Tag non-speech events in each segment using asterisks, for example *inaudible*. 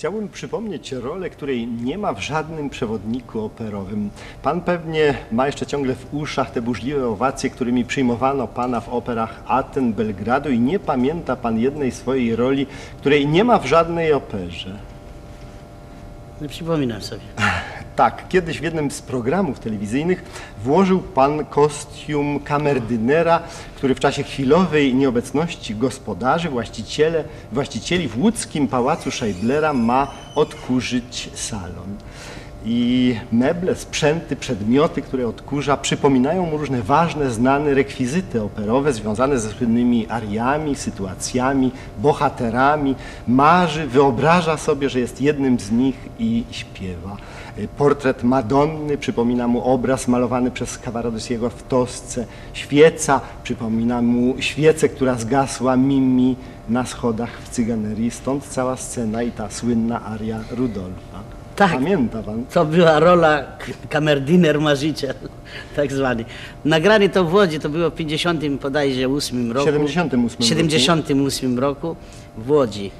Chciałbym przypomnieć rolę, której nie ma w żadnym przewodniku operowym. Pan pewnie ma jeszcze ciągle w uszach te burzliwe owacje, którymi przyjmowano pana w operach Aten, Belgradu i nie pamięta pan jednej swojej roli, której nie ma w żadnej operze. Nie przypominam sobie. *laughs* Tak, kiedyś w jednym z programów telewizyjnych włożył pan kostium kamerdynera, który w czasie chwilowej nieobecności gospodarzy, właściciele, właścicieli w łódzkim pałacu Scheiblera ma odkurzyć salon. I meble, sprzęty, przedmioty, które odkurza, przypominają mu różne ważne, znane rekwizyty operowe związane ze słynnymi ariami, sytuacjami, bohaterami. Marzy, wyobraża sobie, że jest jednym z nich i śpiewa. Portret Madonny przypomina mu obraz malowany przez Cavaradosiego w Tosce. Świeca przypomina mu świecę, która zgasła Mimi na schodach w Cyganerii. Stąd cała scena i ta słynna aria Rudolfa. Tak. Pamięta pan? To była rola kamerdiner marzyciel, *laughs* tak zwany. Nagranie to w Łodzi, to było w 50 bodajże 8 roku. 78 roku. 78 roku w Łodzi.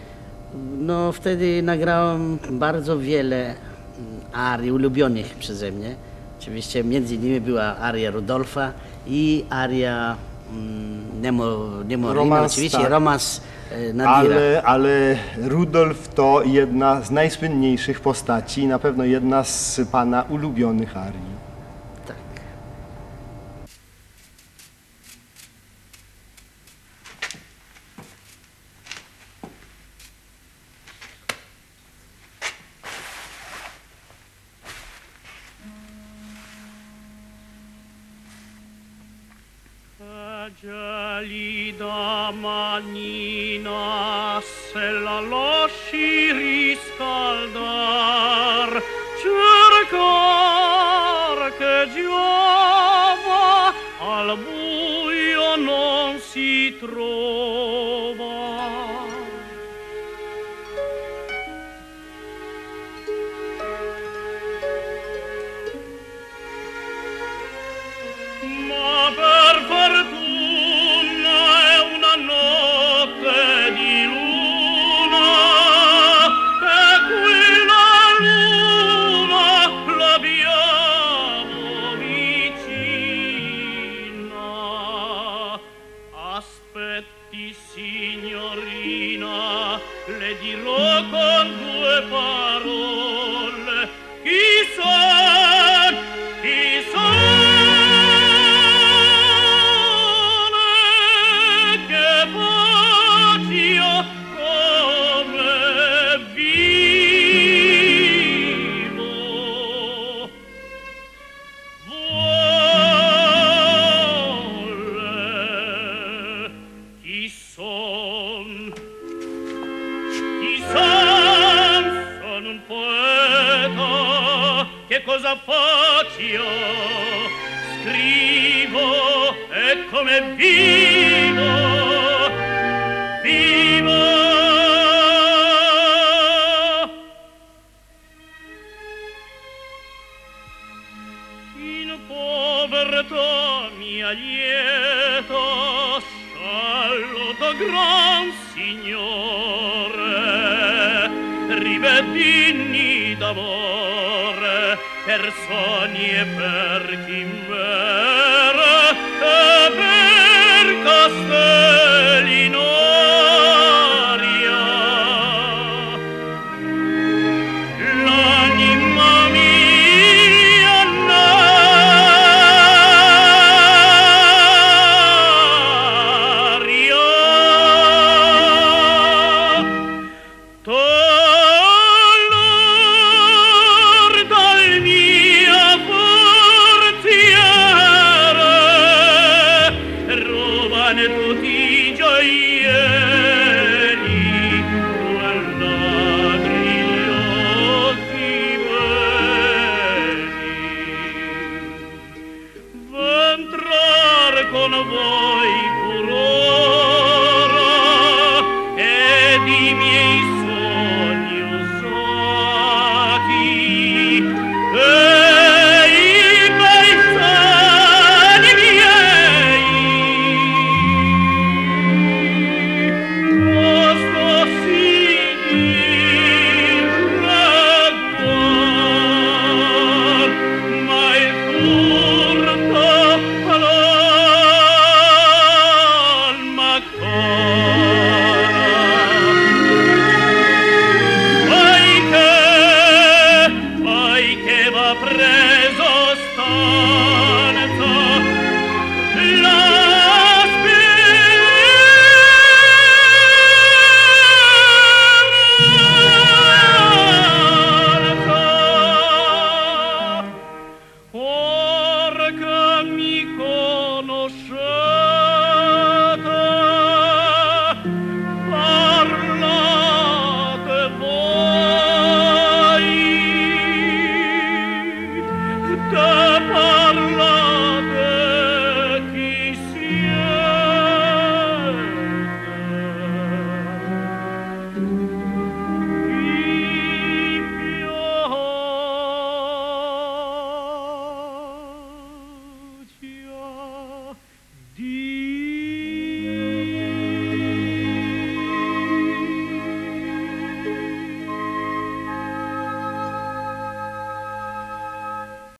No wtedy nagrałem bardzo wiele mm, arii ulubionych przeze mnie. Oczywiście między innymi była aria Rudolfa i aria mm, Nemo, Nemo Romans, oczywiście tak. romans Nadira. Ale, ale Rudolf to jedna z najsłynniejszych postaci i na pewno jedna z pana ulubionych arii. Tak. Gelida manina se la lasci riscaldar, cercar che giova al buio non si trova. Lord. che cosa faccio? Scrivo e come vivo? Vivo! In povertà mia lieta sallo da gran signore vive digni d'amore per sogni e per chimere e per castelli noi